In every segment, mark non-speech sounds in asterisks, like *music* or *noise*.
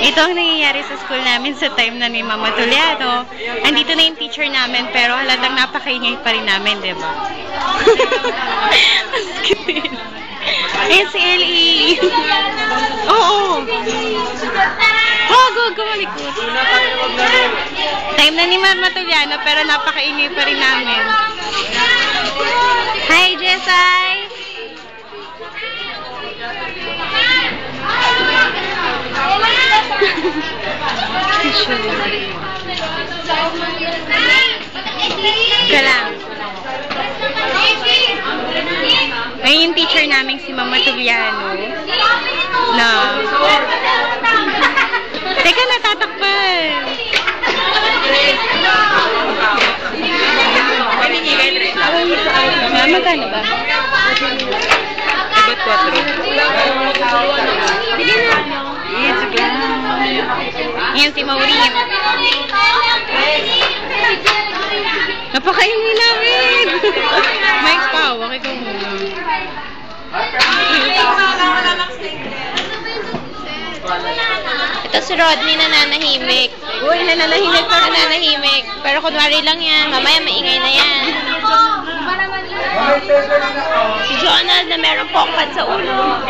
Ito ang nangyayari sa school namin sa time na ni Mama Tuliano. Andito na yung teacher namin, pero halatang napakaingay pa rin namin, di ba? *laughs* Eh, si Ellie. Oo. Oh, go, go, malikot. Time na ni Mama Tuliano, pero napakaingay pa rin namin. Hi, Jessay! Ka lang. Ay, yung teacher namin si Mama Tuliano na Teka, natatakpan. Ah, magkano ba? Sagot 4. Sige na. Sige. Yan si Maureen. Napakaingay namin. Mike pa, wag ikaw muna. Ito si Rodney nananahimik. Uy, nananahimik pa. Nananahimik. Pero kunwari lang yan. Mamaya maingay na yan. Si Jonald na meron pongkat sa ulo.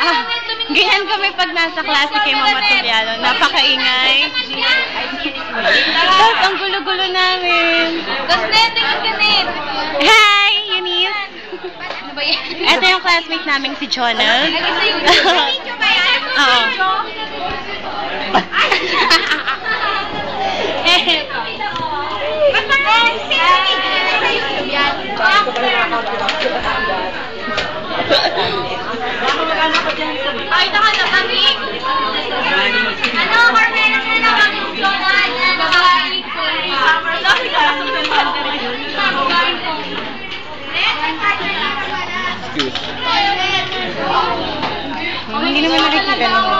Ah, ganyan kami pag nasa klase kay Mama Tuliano. Napakaingay. Tapos ang gulo-gulo namin. Hi, Eunice. Ito yung classmate namin si Jonald. *laughs* Oo. Ay, naka na kami. Ano, Carmela, na na kami. Babae. Summer. Dami ka. Hindi naman nakikita naman.